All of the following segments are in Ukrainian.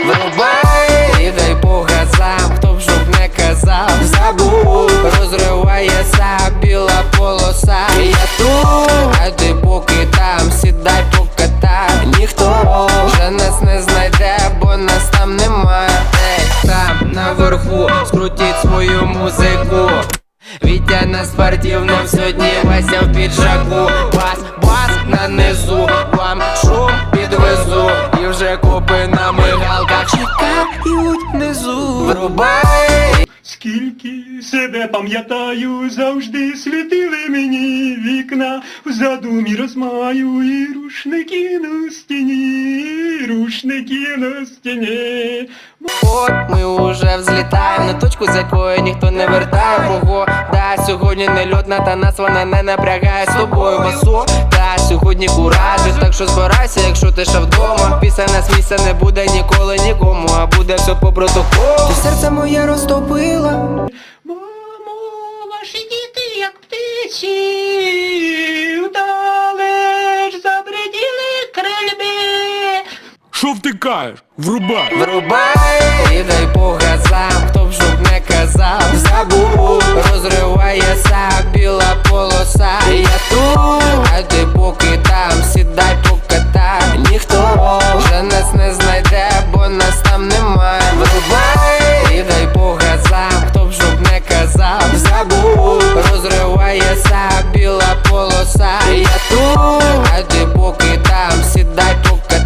Врубай і дай по газам, хто б щоб не казав, забув, розривається біла полоса. Я тут, а ти поки там, сідай покатай. Ніхто. Вже нас не знайде, бо нас там немає. Ей, Там наверху скрутіть свою музику. Вітя на спортивному сьогодні Вася в піджаку внизу Скільки себе пам'ятаю, завжди світили мені вікна. В задумі розмаю і рушники на стіні, рушники на стіні. От ми уже взлітаємо на точку, з якої ніхто не вертає. Мого Да, сьогодні не льотна, та нас вона не напрягає. З тобою масу Та сьогодні куражі, так що збирайся, якщо ти ще вдома Після нас місця не буде ніколи нікому, а буде все по протоколу Ти серце моє розтопила Мамо, ваші діти, як птиці, вдалеч забриділи крильби. Що втикаєш? Врубай! Врубай і дай по газам, полоса. Я тут, а ти поки там, сідай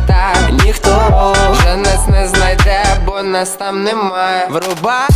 там Ніхто вже нас не знайде, бо нас там немає. Врубай